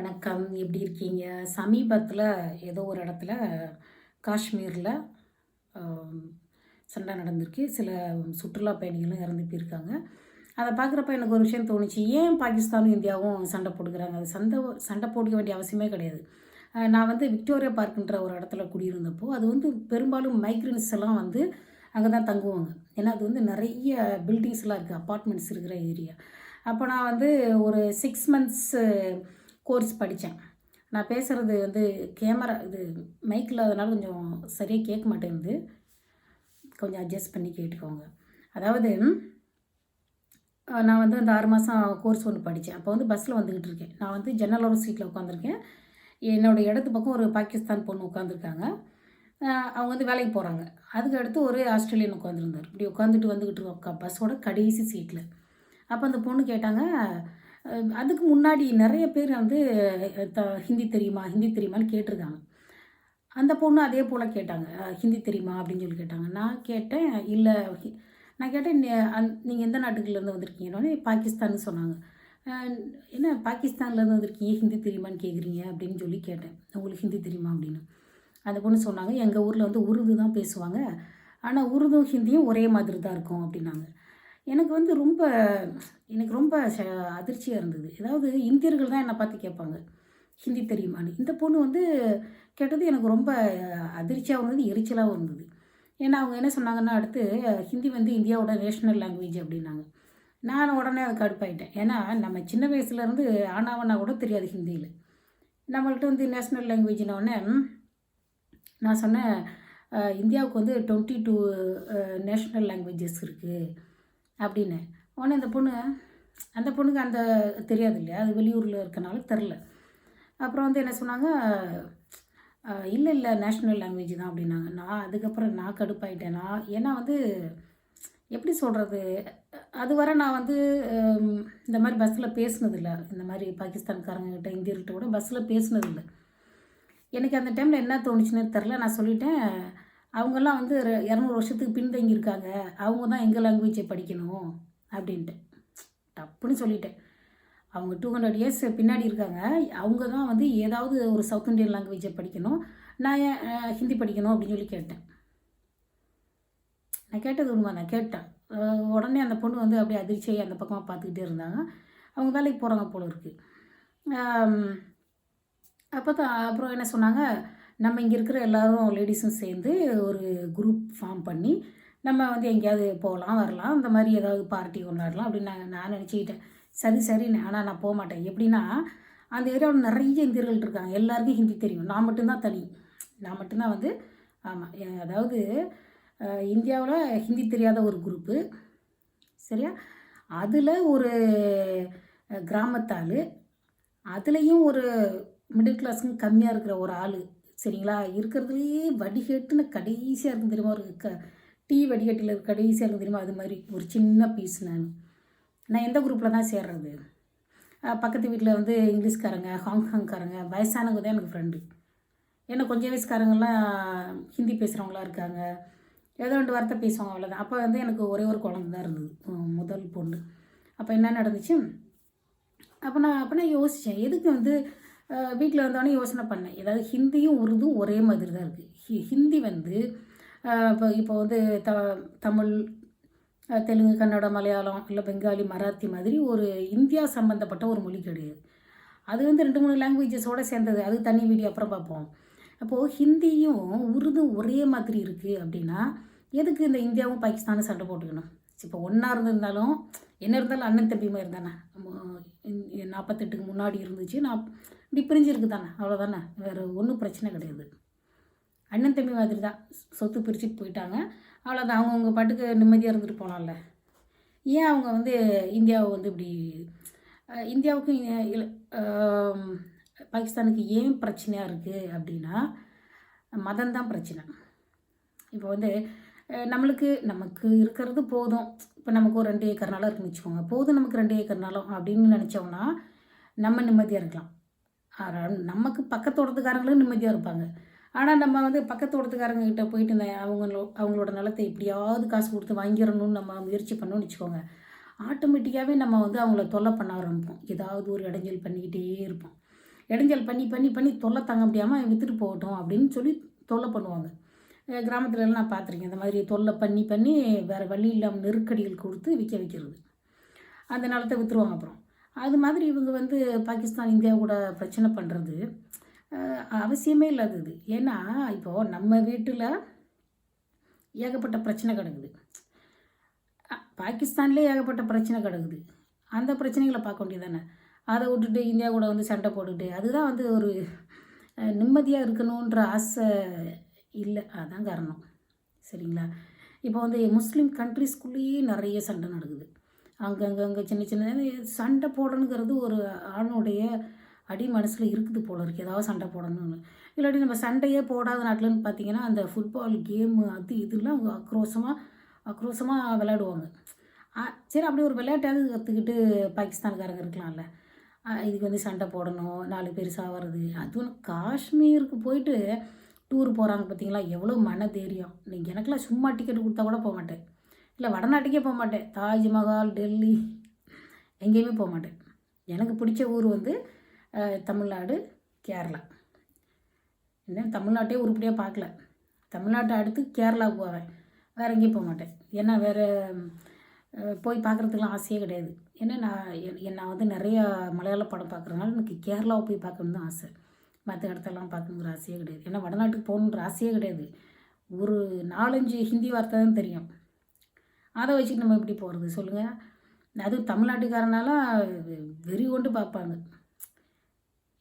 வணக்கம். எப்படி இருக்கீங்க? சமீபத்தில் ஏதோ ஒரு இடத்துல காஷ்மீரில் சண்டை நடந்திருக்கு. சில சுற்றுலா பயணிகளும் இறந்து போயிருக்காங்க. அதை பார்க்குறப்ப எனக்கு ஒரு விஷயம் தோணுச்சு. ஏன் பாகிஸ்தானும் இந்தியாவும் சண்டை போட்டுக்கிறாங்க? அது சண்டை சண்டை போட்டுக்க வேண்டிய அவசியமே கிடையாது. நான் வந்து விக்டோரியா பார்க்குன்ற ஒரு இடத்துல குடியிருந்தப்போ அது வந்து பெரும்பாலும் மைக்ரன்ஸ் எல்லாம் வந்து அங்கே தான் தங்குவாங்க. ஏன்னா அது வந்து நிறைய பில்டிங்ஸ்லாம் இருக்குது அப்பார்ட்மெண்ட்ஸ் இருக்கிற ஏரியா அப்போ நான் வந்து ஒரு சிக்ஸ் மந்த்ஸு கோர்ஸ் படித்தேன். நான் பேசுகிறது வந்து கேமரா இது மைக்கில் அதனால கொஞ்சம் சரியாக கேட்க மாட்டேங்குது. கொஞ்சம் அட்ஜஸ்ட் பண்ணி கேட்டுக்கோங்க. அதாவது நான் வந்து அந்த ஆறு மாதம் கோர்ஸ் ஒன்று படித்தேன். அப்போ வந்து பஸ்ஸில் வந்துக்கிட்டு இருக்கேன். நான் வந்து ஜன்னலோட சீட்டில் உட்காந்துருக்கேன் என்னோடய இடத்து பக்கம் ஒரு பாகிஸ்தான் பொண்ணு உட்காந்துருக்காங்க அவங்க வந்து வேலைக்கு போகிறாங்க அதுக்கு அடுத்து ஒரு ஆஸ்திரேலியன் உட்காந்துருந்தார் இப்படி உட்காந்துட்டு வந்துக்கிட்டு இருக்கோம் பஸ்ஸோட கடைசி சீட்டில் அப்போ அந்த பொண்ணு கேட்டாங்க அதுக்கு முன்னாடி நிறைய பேர் வந்து த ஹிந்தி தெரியுமா ஹிந்தி தெரியுமான்னு கேட்டிருக்காங்க. அந்த பொண்ணு அதே போல் கேட்டாங்க. ஹிந்தி தெரியுமா அப்படின்னு சொல்லி கேட்டாங்க. நான் கேட்டேன் இல்லை நான் கேட்டேன் நீங்கள் எந்த நாட்டுக்குலேருந்து வந்திருக்கீங்கன்னு பாகிஸ்தான்னு சொன்னாங்க. என்ன பாகிஸ்தான்லேருந்து வந்திருக்கீங்க ஹிந்தி தெரியுமான்னு கேட்குறீங்க அப்படின்னு சொல்லி கேட்டேன். உங்களுக்கு ஹிந்தி தெரியுமா? அப்படின்னு. அந்த பொண்ணு சொன்னாங்க எங்கள் ஊரில் வந்து உருது தான் பேசுவாங்க. ஆனால் உருதும் ஹிந்தியும் ஒரே மாதிரி தான் இருக்கும் அப்படின்னாங்க. எனக்கு வந்து ரொம்ப எனக்கு ரொம்ப ச- அதிர்ச்சியாக இருந்தது. ஏதாவது இந்தியர்கள் தான் என்னை பார்த்து கேட்பாங்க. ஹிந்தி தெரியுமான்னு. இந்த பொண்ணு வந்து கேட்டது எனக்கு ரொம்ப அதிர்ச்சியாகவும் இருந்தது எரிச்சலாகவும் இருந்தது. ஏன்னா அவங்க என்ன சொன்னாங்கன்னா அடுத்து ஹிந்தி வந்து இந்தியாவோட நேஷ்னல் லாங்குவேஜ் அப்படின்னாங்க. நான் உடனே அது கடுப்பாயிட்டேன் ஏன்னா நம்ம சின்ன வயசுலேருந்து ஆனாவனா கூட தெரியாது ஹிந்தியில். நம்மள்கிட்ட வந்து நேஷ்னல் லாங்குவேஜ்னோடனே நான் சொன்னேன் இந்தியாவுக்கு வந்து டுவெண்ட்டி டூ நேஷ்னல் லாங்குவேஜஸ் இருக்குது அப்படின்னு. உடனே அந்த பொண்ணு அந்த பொண்ணுக்கு அந்த தெரியாது இல்லையா அது வெளியூரில் இருக்கனால தெரில அப்புறம் வந்து என்ன சொன்னாங்க? இல்லை இல்லை நேஷ்னல் லாங்குவேஜ் தான் அப்படின்னாங்க. நான் அதுக்கப்புறம் நான் கடுப்பாயிட்டேன். நான் ஏன்னா வந்து எப்படி சொல்கிறது அது வரை நான் வந்து இந்த மாதிரி பஸ்ஸில் பேசுனதில்ல. இந்த மாதிரி பாகிஸ்தான்காரங்ககிட்ட இந்தியர்கிட்ட கூட பஸ்ஸில் பேசுனதில்லை. எனக்கு அந்த டைமில் என்ன தோணுச்சுன்னு தெரில நான் சொல்லிட்டேன் அவங்கெல்லாம் வந்து இரநூறு வருஷத்துக்கு பின்தங்கியிருக்காங்க அவங்க தான் எங்கள் லாங்குவேஜை படிக்கணும் அப்படின்ட்டு. டப்புன்னு சொல்லிட்டேன். அவங்க டூ ஹண்ட்ரட் இயர்ஸ் பின்னாடி இருக்காங்க. அவங்க தான் வந்து ஏதாவது ஒரு சவுத் இந்தியன் லாங்குவேஜை படிக்கணும். நான் ஏன் ஹிந்தி படிக்கணும் அப்படின்னு சொல்லி கேட்டேன். நான் கேட்டது உண்மை நான் கேட்டேன். உடனே அந்த பொண்ணு வந்து அப்படியே அதிர்ச்சியை அந்த பக்கமாக பார்த்துக்கிட்டே இருந்தாங்க. அவங்க வேலைக்கு போகிறாங்க போல இருக்குது அப்போ தான் அப்புறம் என்ன சொன்னாங்க? நம்ம இங்கே இருக்கிற எல்லாரும் லேடிஸும் சேர்ந்து ஒரு குரூப் ஃபார்ம் பண்ணி நம்ம வந்து எங்கேயாவது போகலாம் வரலாம் இந்த மாதிரி ஏதாவது பார்ட்டி கொண்டாடலாம் அப்படின்னு நான் நான் நினச்சிக்கிட்டேன். சரி சரி ஆனால் நான் போக மாட்டேன். எப்படின்னா அந்த ஏரியாவில் நிறைய இந்தியர்கள் இருக்காங்க. எல்லாருக்கும் ஹிந்தி தெரியும். நான் மட்டும்தான் தனி. நான் மட்டும்தான் வந்து ஆமாம் அதாவது இந்தியாவில் ஹிந்தி தெரியாத ஒரு குரூப்பு சரியா? அதில் ஒரு கிராமத்தாள். அதுலேயும் ஒரு மிடில் கிளாஸுக்கு கம்மியாக இருக்கிற ஒரு ஆள். சரிங்களா? இருக்கிறதுலையே வடிகட்டுன்னு கடைசியாக இருக்கும் தெரியுமா? ஒரு க டீ வடிகட்டில் கடைசியாக இருக்கும் தெரியுமா? அது மாதிரி ஒரு சின்ன பீஸ் நான். நான் எந்த குரூப்பில் தான் சேர்றது? பக்கத்து வீட்டில் வந்து இங்கிலீஷ்காரங்க ஹாங்காங்காரங்க வயசானவங்க தான் எனக்கு ஃப்ரெண்டு ஏன்னா கொஞ்சம் வயசுக்காரங்கெல்லாம் ஹிந்தி பேசுகிறவங்களா இருக்காங்க. ஏதோ ரெண்டு வார்த்தை பேசுவாங்க அவ்வளோதான் அப்போ வந்து எனக்கு ஒரே ஒரு குழந்தை தான் இருந்தது. முதல் பொண்ணு. அப்போ என்ன நடந்துச்சு? அப்போ நான் அப்போ நான் யோசித்தேன் எதுக்கு வந்து வீட்டில் வந்தோடனே யோசனை பண்ணேன். ஏதாவது ஹிந்தியும் உருதும் ஒரே மாதிரி தான் இருக்குது ஹி ஹிந்தி வந்து இப்போ இப்போ வந்து த தமிழ் தெலுங்கு கன்னடம் மலையாளம் இல்லை பெங்காலி மராத்தி மாதிரி ஒரு இந்தியா சம்மந்தப்பட்ட ஒரு மொழி கிடையாது. அது வந்து ரெண்டு மூணு லாங்குவேஜஸோடு சேர்ந்தது. அது தனி வீடியோ அப்புறம் பார்ப்போம். அப்போது ஹிந்தியும் உருதும் ஒரே மாதிரி இருக்குது அப்படின்னா எதுக்கு இந்த இந்தியாவும் பாகிஸ்தானும் சண்டை போட்டுக்கணும்? இப்போ ஒன்றா இருந்திருந்தாலும் என்ன இருந்தாலும் அண்ணன் தம்பி மாதிரி தானே. நாற்பத்தெட்டுக்கு முன்னாடி இருந்துச்சு. நான் இப்படி பிரிஞ்சிருக்கு தானே அவ்வளோதானே வேறு ஒன்றும் பிரச்சனை கிடையாது. அண்ணன் தம்பி மாதிரி தான் சொத்து பிரிச்சுட்டு போயிட்டாங்க. அவ்வளோதான் அவங்கவுங்க பாட்டுக்கு நிம்மதியாக இருந்துட்டு போகலாம்ல ஏன் அவங்க வந்து இந்தியாவை வந்து இப்படி இந்தியாவுக்கும் பாகிஸ்தானுக்கு ஏன் பிரச்சனையாக இருக்குது அப்படின்னா மதம்தான் பிரச்சனை. இப்போ வந்து நம்மளுக்கு நமக்கு இருக்கிறது போதும். இப்போ நமக்கு ஒரு ரெண்டு ஏக்கர் நிலம் இருக்குன்னு வச்சுக்கோங்க. போதும் நமக்கு ரெண்டு ஏக்கர் நிலம் அப்படின்னு நினச்சோம்னா நம்ம நிம்மதியாக இருக்கலாம். நமக்கு பக்கத்தோட்டத்துக்காரங்களும் நிம்மதியாக இருப்பாங்க. ஆனால் நம்ம வந்து பக்கத்தோட்டத்துக்காரங்க கிட்ட போயிட்டு இந்த அவங்களோ அவங்களோட நிலத்தை எப்படியாவது காசு கொடுத்து வாங்கிடணும்னு நம்ம முயற்சி பண்ணோம்னு வச்சுக்கோங்க. ஆட்டோமேட்டிக்காகவே நம்ம வந்து அவங்கள தொல்லை பண்ண ஆரம்பிப்போம். ஏதாவது ஒரு இடைஞ்சல் பண்ணிக்கிட்டே இருப்போம். இடைஞ்சல் பண்ணி பண்ணி பண்ணி தொல்லை தாங்க முடியாமல் விற்றுட்டு போகட்டும் அப்படின்னு சொல்லி தொல்லை பண்ணுவாங்க. கிராமத்துலலாம் நான் பார்த்துருக்கேன். இந்த மாதிரி தொல்லை பண்ணி பண்ணி வேறு வழி இல்லாமல் நெருக்கடிகள் கொடுத்து விற்க வைக்கிறது. அந்த நிலத்தை விற்றுருவாங்க அப்புறம். அது மாதிரி இவங்க வந்து பாகிஸ்தான் இந்தியா கூட பிரச்சனை பண்ணுறது அவசியமே இல்லாதது. ஏன்னா இப்போது நம்ம வீட்டில் ஏகப்பட்ட பிரச்சனை கிடக்குது. பாகிஸ்தான்லேயே ஏகப்பட்ட பிரச்சனை கிடக்குது. அந்த பிரச்சனைகளை பார்க்க வேண்டியதானே அதை விட்டுட்டு இந்தியா கூட வந்து சண்டை போட்டுக்கிட்டு அதுதான் வந்து ஒரு நிம்மதியாக இருக்கணுன்ற ஆசை இல்லை. அதுதான் காரணம். சரிங்களா? இப்போ வந்து முஸ்லீம் கண்ட்ரிஸ்குள்ளேயே நிறைய சண்டை நடக்குது. அங்கங்கே அங்கே சின்ன சின்ன சண்டை போடணுங்கிறது ஒரு ஆணுடைய அடி மனசில் இருக்குது போல இருக்குது ஏதாவது சண்டை போடணும்னு. இல்லாட்டி நம்ம சண்டையே போடாத நாட்டில்னு பார்த்தீங்கன்னா அந்த ஃபுட்பால் கேமு அது இதெல்லாம் அவங்க ஆக்ரோஷமாக ஆக்ரோஷமாக விளையாடுவாங்க. ஆ, சரி அப்படி ஒரு விளையாட்டாவது கற்றுக்கிட்டு பாகிஸ்தான்காரங்க இருக்கலாம்ல. இதுக்கு வந்து சண்டை போடணும் நாலு பேர் சாவறது அதுவும் காஷ்மீருக்கு போயிட்டு டூர் போகிறாங்க பார்த்தீங்களா எவ்வளோ மன தைரியம் நீங்கள் எனக்கெல்லாம் சும்மா டிக்கெட் கொடுத்தா கூட போக மாட்டேன். இல்லை வடநாட்டுக்கே போக மாட்டேன். தாஜ்மஹால் டெல்லி எங்கேயுமே போக மாட்டேன். எனக்கு பிடிச்ச ஊர் வந்து தமிழ்நாடு கேரளா. என்ன தமிழ்நாட்டே உருப்படியாக பார்க்கல. தமிழ்நாட்டை அடுத்து கேரளா போவேன். வேறு எங்கேயும் போக மாட்டேன். ஏன்னா வேறு போய் பார்க்குறதுக்குலாம் ஆசையே கிடையாது. ஏன்னா நான் என்- நான் வந்து நிறையா மலையாள படம் பார்க்குறதுனால எனக்கு கேரளாவை போய் பார்க்கணுன்னு தான் ஆசை. மற்ற இடத்தெல்லாம் பார்க்கணுங்கிற ஆசையே கிடையாது. ஏன்னா வடநாட்டுக்கு போகணுன்ற ஆசையே கிடையாது. ஒரு நாலஞ்சு ஹிந்தி வார்த்தை தான் தெரியும். அதை வச்சுட்டு நம்ம எப்படி போகிறது சொல்லுங்கள் அதுவும் தமிழ்நாட்டுக்காரனாலாம் வெறி கொண்டு பார்ப்பாங்க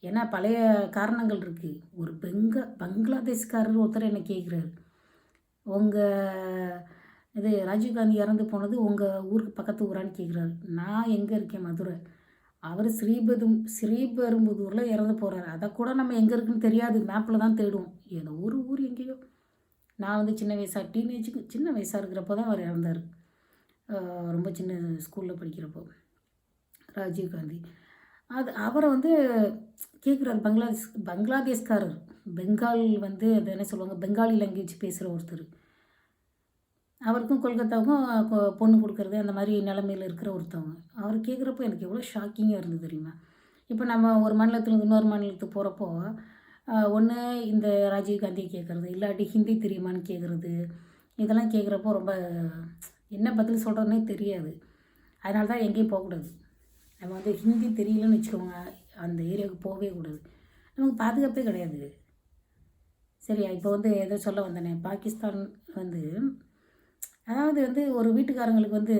ஏன்னா பழைய காரணங்கள் இருக்குது ஒரு பெங்க பங்களாதேஷ்காரர் ஒருத்தர் என்ன கேட்குறாரு உங்கள் இது ராஜீவ்காந்தி இறந்து போனது உங்கள் ஊருக்கு பக்கத்து ஊரான்னு கேட்குறாரு நான் எங்கே இருக்கேன் மதுரை? அவர் ஸ்ரீபெரும் ஸ்ரீபெரும்புதூரில் இறந்து போகிறாரு அதை கூட நம்ம எங்கே இருக்குன்னு தெரியாது. மேப்பில் தான் தேடுவோம். ஏதோ ஒரு ஊர் எங்கேயோ. நான் வந்து சின்ன வயசாக டீனேஜுக்கு சின்ன வயசாக இருக்கிறப்போ தான் அவர் இறந்தார். ரொம்ப சின்ன ஸ்கூலில் படிக்கிறப்போ. ராஜீவ்காந்தி. அது அவரை வந்து கேட்குறாரு பங்களாதேஷ் பங்களாதேஷ்காரர். பெங்கால் வந்து அது என்ன சொல்லுவாங்க பெங்காலி லாங்குவேஜ் பேசுகிற ஒருத்தர். அவருக்கும் கொல்கத்தாவுக்கும் கொ- பொண்ணு கொடுக்கறது அந்த மாதிரி நிலமையில் இருக்கிற ஒருத்தவங்க. அவர் கேட்குறப்போ எனக்கு எவ்வளோ ஷாக்கிங்காக இருந்தது தெரியுமா? இப்போ நம்ம ஒரு மாநிலத்தில் இன்னொரு மாநிலத்துக்கு போகிறப்போ ஒன்று இந்த ராஜீவ்காந்தியை கேட்குறது இல்லாட்டி ஹிந்தி தெரியுமான்னு கேட்குறது இதெல்லாம் கேட்குறப்போ ரொம்ப என்ன பதில் சொல்கிறதுனே தெரியாது. அதனால தான் எங்கேயும் போகக்கூடாது. நம்ம வந்து ஹிந்தி தெரியலன்னு வச்சுக்கோங்க அந்த ஏரியாவுக்கு போகவே கூடாது. நமக்கு பாதுகாப்பே கிடையாது. சரியா? இப்போ வந்து எதோ சொல்ல வந்தேனே பாகிஸ்தான் வந்து அதாவது வந்து ஒரு வீட்டுக்காரங்களுக்கு வந்து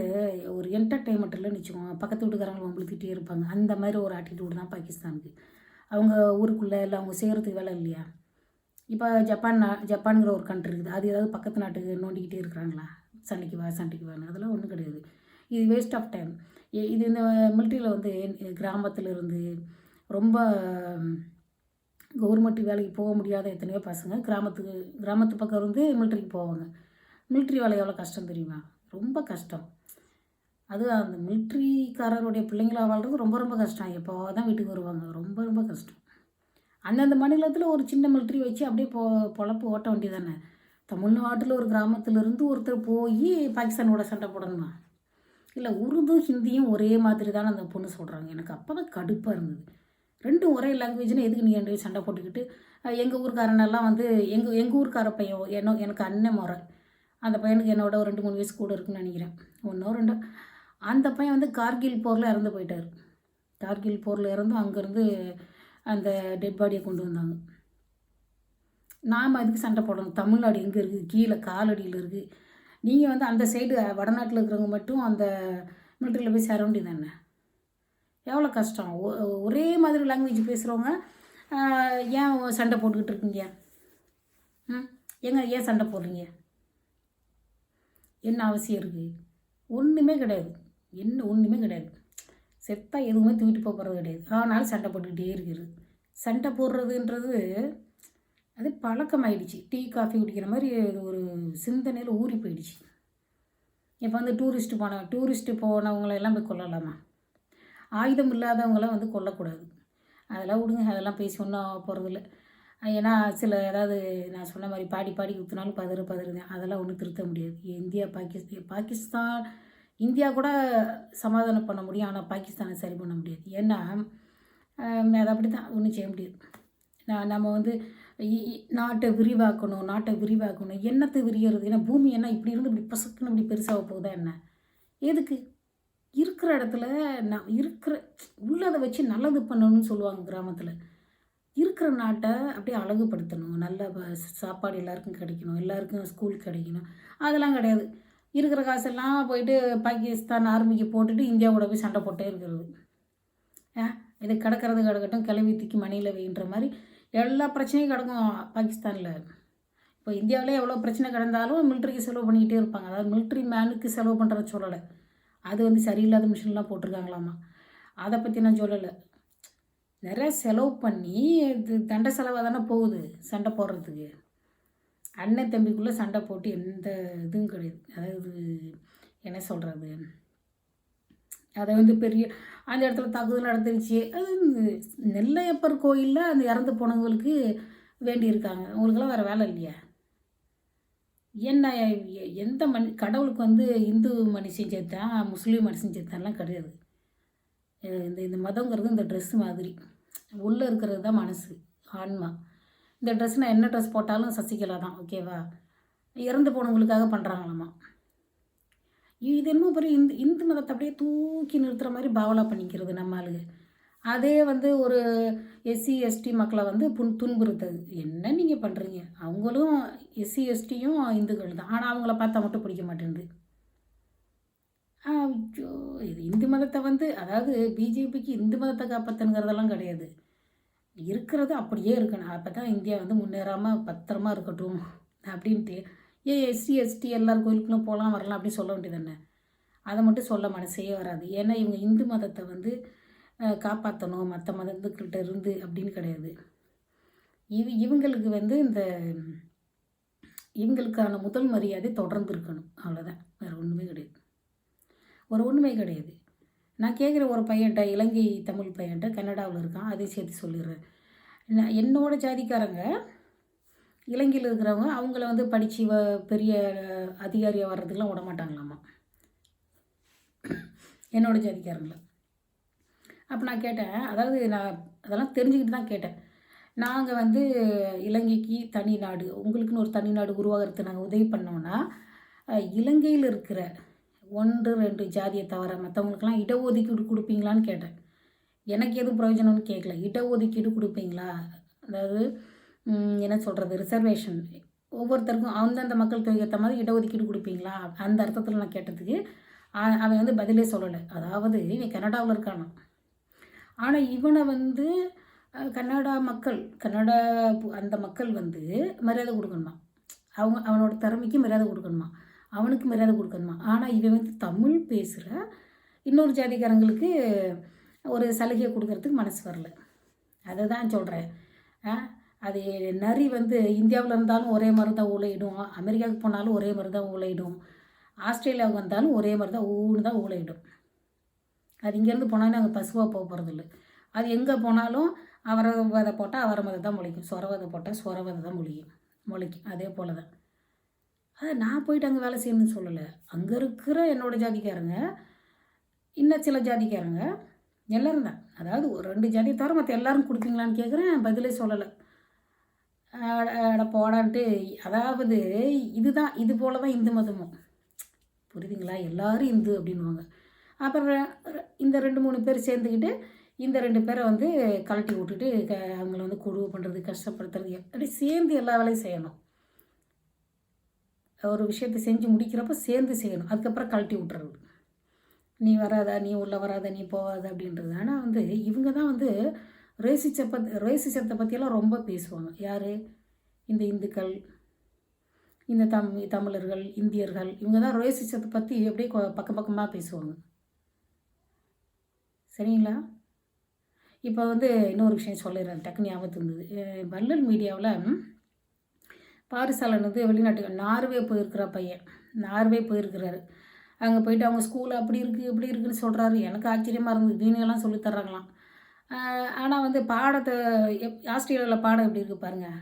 ஒரு என்டர்டெயின்மெண்ட் இல்லைன்னு வச்சுக்கோங்க பக்கத்து வீட்டுக்காரங்களை வம்பிழுத்திட்டே இருப்பாங்க. அந்த மாதிரி ஒரு ஆட்டிடியூட் தான் பாகிஸ்தானுக்கு. அவங்க ஊருக்குள்ளே இல்லை அவங்க செய்கிறதுக்கு வேலை இல்லையா? இப்போ ஜப்பான் நா- ஜப்பானுங்கிற ஒரு கண்ட்ரி இருக்குது. அது ஏதாவது பக்கத்து நாட்டுக்கு நோண்டிக்கிட்டே இருக்கிறாங்களா? சண்டைக்கு வா சண்டைக்கு வான்னு. அதெல்லாம் ஒன்றும் கிடையாது. இது வேஸ்ட் ஆஃப் டைம் இது இந்த மிலிட்ரியில் வந்து கிராமத்தில் இருந்து ரொம்ப கவர்மெண்ட் வேலைக்கு போக முடியாத எத்தனையோ பசங்க கிராமத்துக்கு கிராமத்து பக்கம் இருந்து மிலிட்ரிக்கு போவாங்க. மிலிட்ரி வேலை எவ்வளோ கஷ்டம் தெரியுமா? ரொம்ப கஷ்டம். அது அந்த மிலிட்ரிக்காரருடைய பிள்ளைங்களா வாழ்றது ரொம்ப ரொம்ப கஷ்டம். எப்போ தான் வீட்டுக்கு வருவாங்க. ரொம்ப ரொம்ப கஷ்டம். அந்தந்த மாநிலத்தில் ஒரு சின்ன மிலிட்ரி வச்சு அப்படியே பொ பொழப்பு ஓட்ட வேண்டியதானே தமிழ்நாட்டில் ஒரு கிராமத்திலிருந்து ஒருத்தர் போய் பாகிஸ்தானோட சண்டை போடணுமா? இல்லை உருது ஹிந்தியும் ஒரே மாதிரி தானே அந்த பொண்ணு சொல்கிறாங்க எனக்கு அப்போ தான் கடுப்பாக இருந்தது. ரெண்டும் ஒரே லாங்குவேஜ்னு எதுக்கு நீ ரெண்டு சண்டை போட்டுக்கிட்டு எங்கள் ஊர்க்காரனெல்லாம் வந்து எங்கள் எங்கள் ஊருக்கார பையன் என்ன எனக்கு அண்ணன் முறை. அந்த பையனுக்கு என்னோட ஒரு ரெண்டு மூணு வயசு கூட இருக்குன்னு நினைக்கிறேன். ஒன்றோ ரெண்டோ. அந்த பையன் வந்து கார்கில் போரில் இறந்து போயிட்டார். கார்கில் போரில் இறந்து அங்கேருந்து அந்த டெட் பாடியை கொண்டு வந்தாங்க. நாம் அதுக்கு சண்டை போடணும். தமிழ்நாடு எங்கே இருக்குது கீழே காலடியில் இருக்குது நீங்கள் வந்து அந்த சைடு வடநாட்டில் இருக்கிறவங்க மட்டும் அந்த மிலிட்டரியில் போய் சேர வேண்டியது தானே எவ்வளோ கஷ்டம்? ஒ- ஒரே மாதிரி லாங்குவேஜ் பேசுகிறவங்க ஏன் சண்டை போட்டுக்கிட்டு இருக்கீங்க? ம்? ஏங்க ஏன் சண்டை போடுறீங்க? என்ன அவசியம் இருக்குது ஒன்றுமே கிடையாது. என்ன ஒன்றுமே கிடையாது. செத்தாக எதுவுமே தூக்கிட்டு போகிறது கிடையாது. ஆனாலும் சண்டை போட்டுக்கிட்டே இருக்குது. சண்டை போடுறதுன்றது அது பழக்கமாயிடுச்சு. டீ காஃபி குடிக்கிற மாதிரி ஒரு சிந்தனையில் ஊறி போயிடுச்சு. இப்போ வந்து டூரிஸ்ட்டு போன டூரிஸ்ட்டு போனவங்கள எல்லாம் போய் கொல்லலாமா? ஆயுதம் இல்லாதவங்களாம் வந்து கொல்லக்கூடாது. அதெல்லாம் விடுங்க அதெல்லாம் பேசி ஒன்றும் போகிறதில்ல ஏன்னா சில ஏதாவது நான் சொன்ன மாதிரி பாடி பாடி குத்துனாலும் பதறு பதறுது அதெல்லாம் ஒன்றும் திருத்த முடியாது. இந்தியா பாகிஸ்தான் பாகிஸ்தான் இந்தியா கூட சமாதானம் பண்ண முடியும். ஆனால் பாகிஸ்தானை சரி பண்ண முடியாது. ஏன்னா அது அப்படி தான் ஒன்றும் செய்ய முடியாது. நான் நம்ம வந்து நாட்டை விரிவாக்கணும் நாட்டை விரிவாக்கணும். என்னத்தை விரியறது? ஏன்னா பூமி என்ன இப்படி இருந்து இப்படி பசக்குன்னு இப்படி பெருசாக போகுதா என்ன? எதுக்கு? இருக்கிற இடத்துல நான் இருக்கிற உள்ளதை வச்சு நல்லது பண்ணணும்னு சொல்லுவாங்க கிராமத்தில். இருக்கிற நாட்டை அப்படியே அழகுபடுத்தணும். நல்ல சாப்பாடு எல்லாருக்கும் கிடைக்கணும். எல்லாருக்கும் ஸ்கூல் கிடைக்கணும். அதெல்லாம் கிடையாது. இருக்கிற காசெல்லாம் போயிட்டு பாகிஸ்தான் ஆர்மிக்கு போட்டுட்டு இந்தியாவோட போய் சண்டை போட்டே இருக்கிறது. இதை இது கிடக்கிறது கிடக்கட்டும் கிளவி தூக்கி மணியில் வைன்ற மாதிரி எல்லா பிரச்சனையும் கிடக்கும் பாகிஸ்தானில். இப்போ இந்தியாவிலே எவ்வளோ பிரச்சனை கிடந்தாலும் மிலிட்ரிக்கு செலவு பண்ணிக்கிட்டே இருப்பாங்க. அதாவது மிலிட்ரி மேனுக்கு செலவு பண்ணுறத சொல்லலை. அது வந்து சரியில்லாத மிஷின்லாம் போட்டிருக்காங்களாமா? அதை பற்றி நான் சொல்லலை. நிறைய செலவு பண்ணி இது தண்டை செலவாக தானே போகுது சண்டை போடுறதுக்கு. அண்ணன் தம்பிக்குள்ளே சண்டை போட்டு எந்த இதுவும் கிடையாது. அதாவது என்ன சொல்கிறது அதை வந்து பெரிய அந்த இடத்துல தாக்குதல் நடந்துருச்சு. அது நெல்லையப்பர் கோயிலில் அந்த இறந்து போனவங்களுக்கு வேண்டியிருக்காங்க. அவங்களுக்கெல்லாம் வேறு வேலை இல்லையா. என்ன எ- எந்த மனி கடவுளுக்கு வந்து இந்து மனுஷன் சேர்த்தான் முஸ்லீம் மனுஷன் சேர்த்தான்லாம் கிடையாது. இந்த இந்த மதங்கிறது இந்த ட்ரெஸ் மாதிரி. உள்ளே இருக்கிறது தான் மனசு ஆன்மா. இந்த ட்ரெஸ் நான் என்ன ட்ரெஸ் போட்டாலும் சசிகலா தான் ஓகேவா இறந்து போனவங்களுக்காக பண்ணுறாங்களாம்மா இது என்னமோ பெரிய இந்து இந்து மதத்தை அப்படியே தூக்கி நிறுத்துகிற மாதிரி பாவலா பண்ணிக்கிறது நம்ம ஆளுங்க. அதே வந்து ஒரு எஸ்சி எஸ்டி மக்களை வந்து புன் துன்புறுத்துது. என்ன நீங்கள் பண்ணுறீங்க அவங்களும் எஸ்சி எஸ்டியும் இந்துக்கள் தான். ஆனால் அவங்கள பார்த்தா மட்டும் பிடிக்க மாட்டேங்குது இது இந்து மதத்தை வந்து அதாவது பிஜேபிக்கு இந்து மதத்தை காப்பாற்றுங்கிறதெல்லாம் கிடையாது. இருக்கிறது அப்படியே இருக்கணும். அப்போ தான் இந்தியா வந்து முன்னேறாமல் பத்திரமா இருக்கட்டும்? அப்படின்ட்டு ஏ எஸ்சி எஸ்டி எல்லார் கோயிலுக்குள்ளும் போகலாம் வரலாம் அப்படி சொல்ல வேண்டியது என்ன அதை மட்டும் சொல்ல மனசே வராது. ஏன்னா இவங்க இந்து மதத்தை வந்து காப்பாற்றணும் மற்ற மதத்துக்கிட்ட இருந்து அப்படின்னு கிடையாது. இது இவங்களுக்கு வந்து இந்த இவங்களுக்கான முதல் மரியாதை தொடர்ந்து இருக்கணும். அவ்வளோதான் வேறு ஒன்றுமே கிடையாது. ஒரு ஒன்றுமே கிடையாது. நான் கேட்குற ஒரு பையன்ட்ட இலங்கை தமிழ் பையன்ட்ட கன்னடாவில் இருக்கான் அதை சேர்த்து சொல்லிடுறேன். நான் என்னோட ஜாதிக்காரங்க இலங்கையில் இருக்கிறவங்க அவங்கள வந்து படித்து வ பெரிய அதிகாரியாக வர்றதுக்கெலாம் விட மாட்டாங்களாமா? என்னோட ஜாதிக்காரங்கள. அப்போ நான் கேட்டேன் அதாவது நான் அதெல்லாம் தெரிஞ்சுக்கிட்டு தான் கேட்டேன். நாங்கள் வந்து இலங்கைக்கு தனி நாடு உங்களுக்குன்னு ஒரு தனி நாடு உருவாகிறதுக்கு நாங்கள் உதவி பண்ணோன்னா இலங்கையில் இருக்கிற ஒன்று ரெண்டு ஜாதியை தவிர மற்றவங்களுக்கெல்லாம் இடஒதுக்கீடு கொடுப்பீங்களான்னு கேட்டேன். எனக்கு எதுவும் பிரயோஜனம்னு கேட்கல இடஒதுக்கீடு கொடுப்பீங்களா? அதாவது என்ன சொல்கிறது ரிசர்வேஷன் ஒவ்வொருத்தருக்கும் அந்தந்த மக்கள் ஏற்ற மாதிரி இடஒதுக்கீடு கொடுப்பீங்களா? அந்த அர்த்தத்தில் நான் கேட்டதுக்கு அவன் வந்து பதிலே சொல்லலை. அதாவது இவன் கனடாவில் இருக்கானா? ஆனால் இவனை வந்து கன்னடா மக்கள் கன்னடா பு- அந்த மக்கள் வந்து மரியாதை கொடுக்கணுமா? அவங்க அவனோட திறமைக்கு மரியாதை கொடுக்கணுமா? அவனுக்கு மரியாதை கொடுக்கணுமா? ஆனால் இவன் வந்து தமிழ் பேசுகிற இன்னொரு ஜாதிக்காரங்களுக்கு ஒரு சலுகையை கொடுக்கறதுக்கு மனசு வரல. அதை தான் சொல்கிறேன் அது நரி வந்து இந்தியாவில் இருந்தாலும் ஒரே மாதிரி தான் ஊழையிடும் அமெரிக்காவுக்கு போனாலும் ஒரே மாதிரி தான் ஊழையிடும் ஆஸ்திரேலியாவுக்கு வந்தாலும் ஒரே மாதிரி தான் ஊன்னு தான் ஊழையிடும் அது இங்கேருந்து போனாலும் நாங்கள் பசுவாக போக போகிறதில்ல அது எங்கே போனாலும் அவரை விதை போட்டால் அவரை விதை தான் முளைக்கும். சொர விதை போட்டால் சொர விதை தான் முளைக்கும். முளைக்கும். அதே போல் தான் அது நான் போயிட்டு அங்கே வேலை செய்யணும்னு சொல்லலை. அங்கே இருக்கிற என்னோட ஜாதிக்காரங்க இன்னும் சில ஜாதிக்காரங்க எல்லோரும் தான். அதாவது ஒரு ரெண்டு ஜாதி தவிர மற்ற எல்லாரும் கொடுப்பீங்களான்னு கேட்குறேன் பதிலே சொல்லலை. போடான்ட்டு அதாவது இதுதான் இது போல தான் இந்து மதமும். புரியுதுங்களா? எல்லாரும் இந்து அப்படின்வாங்க அப்புறம் இந்த ரெண்டு மூணு பேர் சேர்ந்துக்கிட்டு இந்த ரெண்டு பேரை வந்து கழட்டி விட்டுட்டு க அவங்கள வந்து கொடுவு பண்ணுறது கஷ்டப்படுத்துறது அப்படி சேர்ந்து எல்லா வேலையும் செய்யணும். ஒரு விஷயத்தை செஞ்சு முடிக்கிறப்ப சேர்ந்து செய்யணும். அதுக்கப்புறம் கழட்டி விட்டுறது. நீ வராத நீ உள்ளே வராத நீ போகாத அப்படின்றது ஆனால் வந்து இவங்க தான் வந்து ரேசிச்ச பத் ரேசிசத்தை பற்றியெல்லாம் ரொம்ப பேசுவாங்க. யார்? இந்த இந்துக்கள் இந்த தம் தமிழர்கள் இந்தியர்கள் இவங்க தான் ரேசிசத்தை பற்றி அப்படியே பக்கம் பக்கமாக பேசுவாங்க. சரிங்களா? இப்போ வந்து இன்னொரு விஷயம் சொல்லிடுறேன். டக்குனு ஞாபகத்து இருந்தது வள்ளல் மீடியாவில் பாரிசாலன் வந்து வெளிநாட்டுக்கு நார்வே போயிருக்கிற பையன். நார்வே போயிருக்கிறாரு. அங்கே போயிட்டு அவங்க ஸ்கூல் அப்படி இருக்குது இப்படி இருக்குன்னு சொல்கிறாரு எனக்கு ஆச்சரியமாக இருந்தது. வீணையெல்லாம் சொல்லித் தர்றாங்களாம். ஆனால் வந்து பாடத்தை எப் ஆஸ்திரேலியாவில் பாடம் எப்படி இருக்குது பாருங்கள்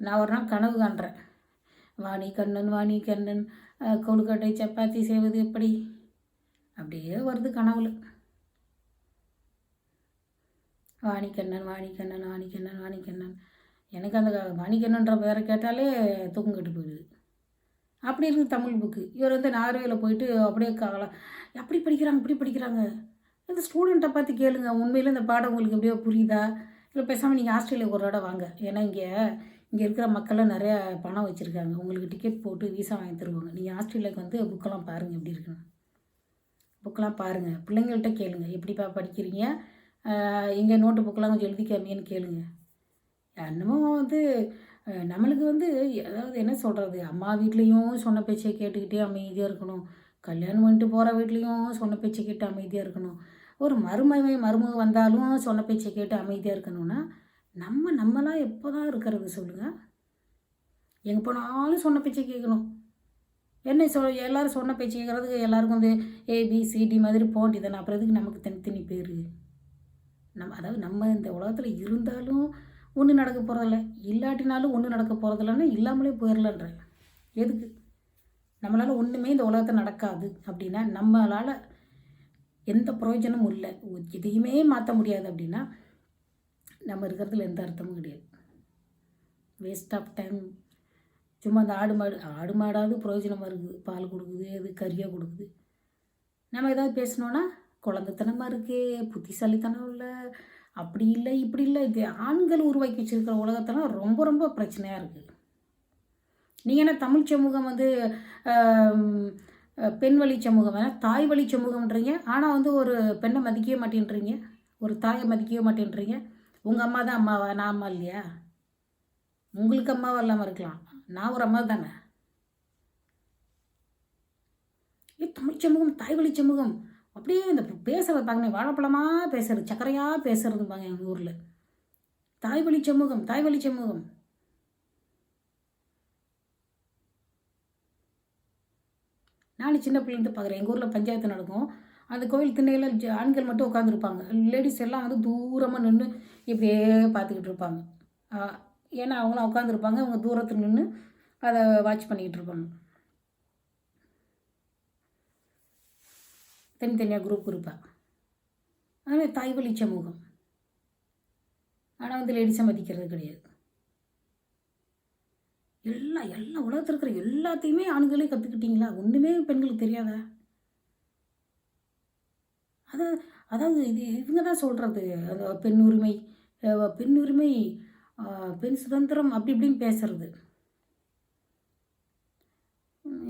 நான் ஒரு நாள் கனவு காண்றேன். வாணி கண்ணன் வாணி கண்ணன் கொழுக்கட்டை சப்பாத்தி செய்வது எப்படி? அப்படியே வருது கனவுல. வாணிக்கண்ணன் வாணிக்கண்ணன் வாணிக்கண்ணன் வாணிக்கண்ணன் எனக்கு அந்த வாணிக்கண்ணன்ற பேரை கேட்டாலே தூக்கம் கெட்டு போயிடுது. அப்படி இருக்குது தமிழ் புக்கு. இவர் வந்து நார்வேயில் போயிட்டு அப்படியே காலம் அப்படி படிக்கிறாங்க இப்படி படிக்கிறாங்க. இந்த ஸ்டூடெண்ட்டை பார்த்து கேளுங்க. உண்மையில இந்த பாடம் உங்களுக்கு எப்படியோ புரியுதா? இல்லை பேசாமல் நீங்கள் ஆஸ்திரேலியா ஒரு தடவை வாங்க. ஏன்னா இங்கே இங்கே இருக்கிற மக்கள்லாம் நிறையா பணம் வச்சுருக்காங்க. உங்களுக்கு டிக்கெட் போட்டு வீசா வாங்கி தருவாங்க. நீங்கள் ஆஸ்திரேலியாவுக்கு வந்து புக்கெல்லாம் பாருங்கள் எப்படி இருக்குன்னு. புக்கெல்லாம் பாருங்கள் பிள்ளைங்கள்ட்ட கேளுங்க. எப்படிப்பா படிக்கிறீங்க? இங்கே நோட்டு புக்கெல்லாம் கொஞ்சம் எழுதி கேளுங்க. என்னமோ வந்து நம்மளுக்கு வந்து அதாவது என்ன சொல்கிறது அம்மா வீட்லேயும் சொன்ன பேச்சை கேட்டுக்கிட்டே அமைதியாக இருக்கணும். கல்யாணம் பண்ணிட்டு போகிற வீட்லேயும் சொன்ன பேச்சை கேட்டு அமைதியாக இருக்கணும். ஒரு மறுமை மருமக வந்தாலும் சொன்ன பேச்சை கேட்டு அமைதியாக இருக்கணும்னா நம்ம நம்மளாம் எப்போ தான் இருக்கிறது சொல்லுங்கள் எங்கே போனாலும் சொன்ன பேச்சை கேட்கணும். என்ன சொல் எல்லோரும் சொன்ன பேச்சு கேட்குறதுக்கு எல்லாருக்கும் வந்து ஏபிசிடி மாதிரி போட்டி தானே அப்புறம் எதுக்கு நமக்கு தனித்தனி பேர்? நம்ம அதாவது நம்ம இந்த உலகத்தில் இருந்தாலும் ஒன்றும் நடக்க போகிறதில்ல இல்லாட்டினாலும் ஒன்றும் நடக்க போகிறதில்லன்னா இல்லாமலே போயிடலன்ற எதுக்கு? நம்மளால் ஒன்றுமே இந்த உலகத்தில் நடக்காது. அப்படின்னா நம்மளால் எந்த பிரயோஜனமும் இல்லை. எதையுமே மாற்ற முடியாது அப்படின்னா நம்ம இருக்கிறதுல எந்த அர்த்தமும் கிடையாது. வேஸ்ட் ஆஃப் டைம் சும்மா அந்த ஆடு மாடு ஆடு மாடாவது பிரயோஜனமாக இருக்குது. பால் கொடுக்குது அது கறியாக கொடுக்குது. நம்ம ஏதாவது பேசணுன்னா குழந்தைத்தனமாக இருக்குது புத்திசாலித்தனம் இல்லை அப்படி இல்லை இப்படி இல்லை. இது ஆண்கள் உருவாக்கி வச்சிருக்கிற உலகத்தெல்லாம் ரொம்ப ரொம்ப பிரச்சனையாக இருக்குது. நீங்கள் என்ன தமிழ் சமூகம் வந்து பெண் வழி சமூகம். வேணால் தாய் வழி சமூகம்ன்றீங்க. ஆனால் வந்து ஒரு பெண்ணை மதிக்கவே மாட்டேன்றீங்க. ஒரு தாயை மதிக்கவே மாட்டேன்றீங்க. உங்கள் அம்மா தான் அம்மாவா? நான் அம்மா இல்லையா? உங்களுக்கு அம்மாவா இல்லாமல் இருக்கலாம். நான் ஒரு அம்மா தானே? ஏ தமிழ் சமூகம் தாய் வழி சமூகம். அப்படியே இந்த பேசுகிறத பாருங்க வாழைப்பழமாக பேசுறது சக்கரையாக பேசுறதும்பாங்க எங்கள் ஊரில். தாய் வழி சமூகம் தாய் வழி சமூகம். நானும் சின்ன பிள்ளைங்க பார்க்குறேன் எங்கள் ஊரில் பஞ்சாயத்து நடக்கும். அந்த கோவில் திண்ணையில் ஜ- ஆண்கள் மட்டும் உட்காந்துருப்பாங்க லேடிஸ் எல்லாம் வந்து தூரமாக நின்று இப்படியே பார்த்துக்கிட்டு இருப்பாங்க. ஏன்னா அவங்களாம் உட்காந்துருப்பாங்க அவங்க தூரத்தில் நின்று அதை வாட்ச் பண்ணிக்கிட்டு இருப்பாங்க. தனித்தனியாக குரூப் குரூப்பாக ஆனால் தாய்வழி சமூகம். ஆனால் வந்து லேடிஸை மதிக்கிறது கிடையாது. எல்லா எல்லா உலகத்தில் இருக்கிற எல்லாத்தையுமே ஆண்களே கற்றுக்கிட்டீங்களா ஒன்றுமே பெண்களுக்கு தெரியாதா? அதாவது அதாவது இது இவங்க தான் சொல்கிறது பெண் உரிமை பெண் உரிமை பெண் சுதந்திரம் அப்படி இப்படின்னு பேசுறது.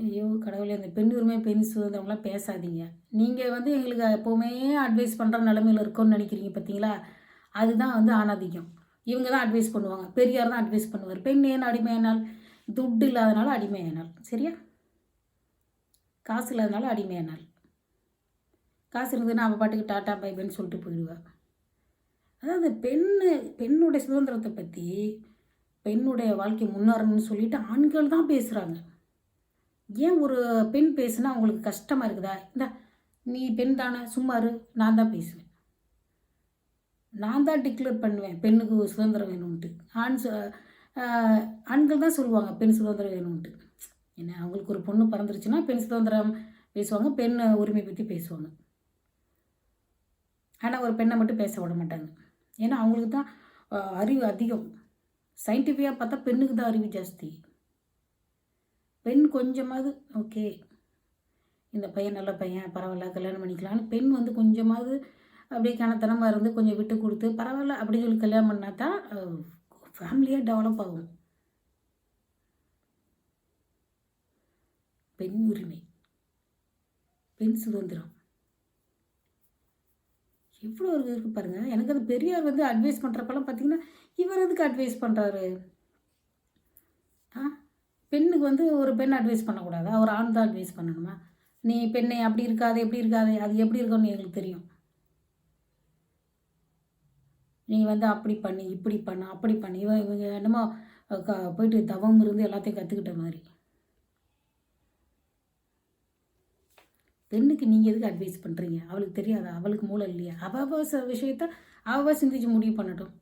ஐயோ கடவுளே அந்த பெண் உரிமை பெண் சுதந்திரம்லாம் பேசாதீங்க. நீங்கள் வந்து எங்களுக்கு எப்போவுமே அட்வைஸ் பண்ணுற நிலமையில இருக்கோன்னு நினைக்கிறீங்க பார்த்தீங்களா அதுதான் வந்து ஆணாதிக்கம். இவங்க தான் அட்வைஸ் பண்ணுவாங்க. பெரியார் தான் அட்வைஸ் பண்ணுவார். பெண் ஏன் அடிமையானால்? துட்டு இல்லாதனால அடிமையானால் சரியா? காசு இல்லாதனால அடிமையானால் காசு இருந்ததுன்னா அவள் பாட்டுக்கு டாட்டா பைபன்னு சொல்லிட்டு போயிடுவாள் அதாவது பெண்ணு பெண்ணுடைய சுதந்திரத்தை பற்றி பெண்ணுடைய வாழ்க்கை முன்னேறணும்னு சொல்லிட்டு ஆண்கள் தான் பேசுகிறாங்க ஏன் ஒரு பெண் பேசுனா அவங்களுக்கு கஷ்டமாக இருக்குதா? இந்த நீ பெண் தானே சும்மாரு நான் தான் பேசுவேன். நான் தான் டிக்ளேர் பண்ணுவேன் பெண்ணுக்கு சுதந்திரம் வேணும்ன்ட்டு. ஆண் ஆண்கள் தான் சொல்லுவாங்க பெண் சுதந்திரம் வேணும்ன்ட்டு. என்ன அவங்களுக்கு ஒரு பொண்ணு பிறந்துருச்சுன்னா பெண் சுதந்திரம் பேசுவாங்க பெண் உரிமை பற்றி பேசுவாங்க. ஆனால் ஒரு பெண்ணை மட்டும் பேச விட மாட்டாங்க. ஏன்னா அவங்களுக்கு தான் அறிவு அதிகம். சயின்டிஃபிக்காக பார்த்தா பெண்ணுக்கு தான் அறிவு ஜாஸ்தி. பெண் கொஞ்சமாவது ஓகே இந்த பையன் நல்ல பையன் பரவாயில்ல கல்யாணம் பண்ணிக்கலாம்னு. பெண் வந்து கொஞ்சமாவது அப்படியே கணத்தனமாக இருந்து கொஞ்சம் விட்டு கொடுத்து பரவாயில்ல அப்படின்னு சொல்லி கல்யாணம் பண்ணால் தான் ஃபேமிலியாக டெவலப் ஆகும் பெண் உரிமை. பெண் சுதந்திரம். எவ்வளோ இருக்கு இருக்கு பாருங்கள் எனக்கு அது பெரியார் வந்து அட்வைஸ் பண்ணுறப்பெல்லாம் பார்த்தீங்கன்னா இவர் எதுக்கு அட்வைஸ் பண்ணுறாரு ஆ? பெண்ணுக்கு வந்து ஒரு பெண் அட்வைஸ் பண்ணக்கூடாதா? ஒரு ஆண் தான் அட்வைஸ் பண்ணணுமா? நீ பெண்ணை அப்படி இருக்காது எப்படி இருக்காது அது எப்படி இருக்கும்னு எங்களுக்கு தெரியும். நீ வந்து அப்படி பண்ணு இப்படி பண்ணு அப்படி பண்ணு. இவன் இவங்க என்னமோ க- போயிட்டு தவம் இருந்து எல்லாத்தையும் கற்றுக்கிட்ட மாதிரி. பெண்ணுக்கு நீங்கள் எதுக்கு அட்வைஸ் பண்ணுறீங்க அவளுக்கு தெரியாதா? அவளுக்கு மூளை இல்லையா? அவள் அவ விஷயத்த அவள் சிந்திச்சு முடிவு பண்ணட்டும்.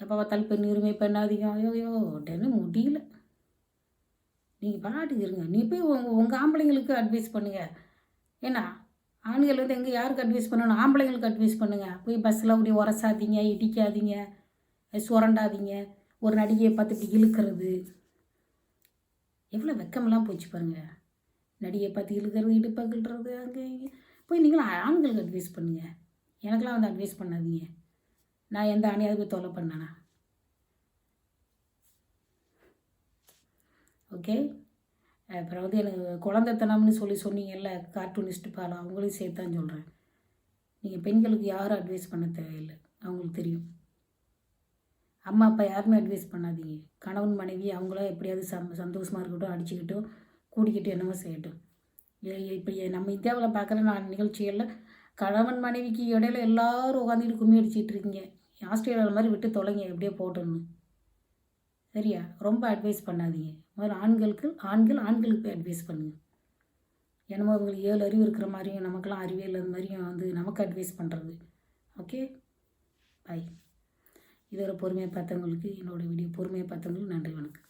எப்போ பார்த்தாலும் பெண் உரிமை பெண் அதிகம். ஐயோ ஐயோ உடனே முடியல. நீங்கள் பாட்டுக்கு இருங்க. நீ போய் உங்கள் உங்கள் ஆம்பளைங்களுக்கு அட்வைஸ் பண்ணுங்க. ஏன்னா ஆண்கள் வந்து எங்கே யாருக்கு அட்வைஸ் பண்ணணும்? ஆம்பளைங்களுக்கு அட்வைஸ் பண்ணுங்கள் போய் பஸ்ஸில் அப்படி உரசாதீங்க இடிக்காதீங்க சுரண்டாதீங்க. ஒரு நடிகையை பார்த்து இப்படி இழுக்கிறது. எவ்வளோ வெக்கமெல்லாம் போச்சு பாருங்கள் நடிகையை பார்த்து இழுக்கிறது இடுப்பை அங்கே இங்கே. போய் நீங்களும் ஆண்களுக்கு அட்வைஸ் பண்ணுங்கள் எனக்கெல்லாம் வந்து அட்வைஸ் பண்ணாதீங்க. நான் எந்த ஆணையாவது போய் தொலை பண்ணேனா? ஓகே அப்புறம் வந்து எனக்கு குழந்தைத்தனம்னு சொல்லி சொன்னீங்கல்ல கார்ட்டூனிஸ்ட் பாலம் அவங்களையும் சேர்த்து தான் சொல்கிறேன் நீங்கள் பெண்களுக்கு யாரும் அட்வைஸ் பண்ண தேவையில்லை. அவங்களுக்கு தெரியும். அம்மா அப்பா யாருமே அட்வைஸ் பண்ணாதீங்க. கணவன் மனைவி அவங்களாம் எப்படியாவது சம் சந்தோஷமாக இருக்கட்டும் அடிச்சுக்கிட்டும் கூடிக்கிட்டு என்னமோ செய்யட்டும். இப்போ நம்ம இந்தியாவில் பார்க்குற நான் நிகழ்ச்சிகளில் கணவன் மனைவிக்கு இடையில எல்லாரும் உட்காந்துட்டு கும்மி அடிச்சிட்டு இருக்கீங்க. ஆஸ்திரேலியாவில் மாதிரி விட்டு தொலைங்க எப்படியோ போட்டோன்னு சரியா? ரொம்ப அட்வைஸ் பண்ணாதீங்க. முதல்ல ஆண்களுக்கு ஆண்கள் ஆண்களுக்கு போய் அட்வைஸ் பண்ணுங்கள் என்னமோ அவங்களுக்கு ஏழு அறிவு இருக்கிற மாதிரியும் நமக்கெல்லாம் அறிவே இல்லாத மாதிரியும் வந்து நமக்கு அட்வைஸ் பண்ணுறது ஓகே பாய் இதோட பொறுமையை பார்த்தவங்களுக்கு என்னோடய வீடியோ பொறுமையை பார்த்தவங்களுக்கு நன்றி வணக்கம்.